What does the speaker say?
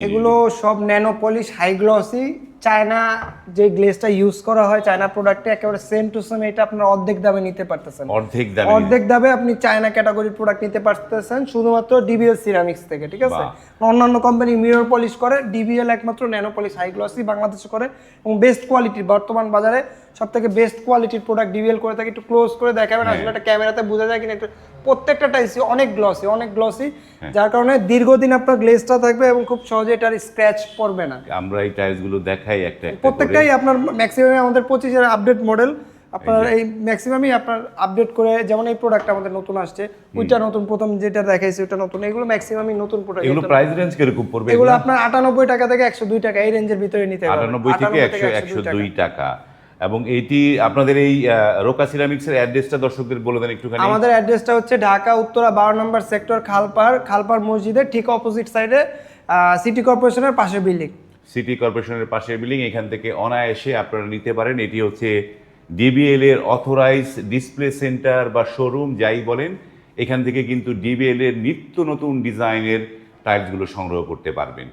এগুলো সব nano polish high glossy. China যে গ্লেজটা ইউজ করা হয় চায়না প্রোডাক্টে একেবারে সেম টু সেম এটা আপনার অর্ধেক দামে নিতে পারতেছেন। অর্ধেক দামে। অর্ধেক দামে আপনি চায়না ক্যাটাগরির প্রোডাক্ট নিতে পারতেছেন শুধুমাত্র ডিবিএল সিরামিক্স থেকে ঠিক আছে? অন্যান্য কোম্পানি মিরর পলিশ করে ডিবিএল একমাত্র ন্যানো পলিশ হাই গ্লসি বাংলাদেশে করে এবং বেস্ট কোয়ালিটির বর্তমান বাজারে সব থেকে বেস্ট কোয়ালিটির প্রোডাক্ট ডিবিএল করে থাকে একটু ক্লোজ করে দেখাবেন আসলে একটা ক্যামেরাতে বোঝা যায় কিনা একটু প্রত্যেকটা টাইসি অনেক গ্লসি অনেক গ্লসি যার কারণে দীর্ঘদিন আপনার গ্লেজটা থাকবে এবং খুব সহজে এটার স্ক্র্যাচ পড়বে না। আমরা এই টাইলসগুলো দেখাই একটা প্রত্যেকটাই আপনার ম্যাক্সিমাম আমাদের পঁচিশের আপডেট মডেল আপনার এই ম্যাক্সিমামই আপনার আপডেট করে যেমন এই প্রোডাক্ট আমাদের নতুন আসছে ওইটা নতুন প্রথম যেটা দেখাইছে ওইটা নতুন। এগুলো ম্যাক্সিমামই নতুন প্রোডাক্ট এগুলো প্রাইস রেঞ্জ কীরকম পড়বে? এগুলো আপনার আটানব্বই টাকা থেকে একশো দুই টাকা এই রেঞ্জের ভিতরে নিতে পারবেন। আটানব্বই থেকে একশো একশো দুই টাকা। এবং এইটি আপনাদের এই রোকা সিরামিক্সের অ্যাড্রেসটা দর্শকদের বলে দেন একটুখানি। আমাদের অ্যাড্রেসটা হচ্ছে ঢাকা উত্তরা বারো নম্বর সেক্টর খালপাড় খালপাড় মসজিদের ঠিক অপোজিট সাইডে সিটি কর্পোরেশনের পাশে বিল্ডিং সিটি কর্পোরেশনের পাশের বিল্ডিং এখান থেকে অনায়াসে আপনারা নিতে পারেন। এটি হচ্ছে ডিবিএল এর অথরাইজ ডিসপ্লে সেন্টার বা শোরুম যাই বলেন। এখান থেকে কিন্তু ডিবিএল এর নিত্য নতুন ডিজাইনের টাইলসগুলো সংগ্রহ করতে পারবেন।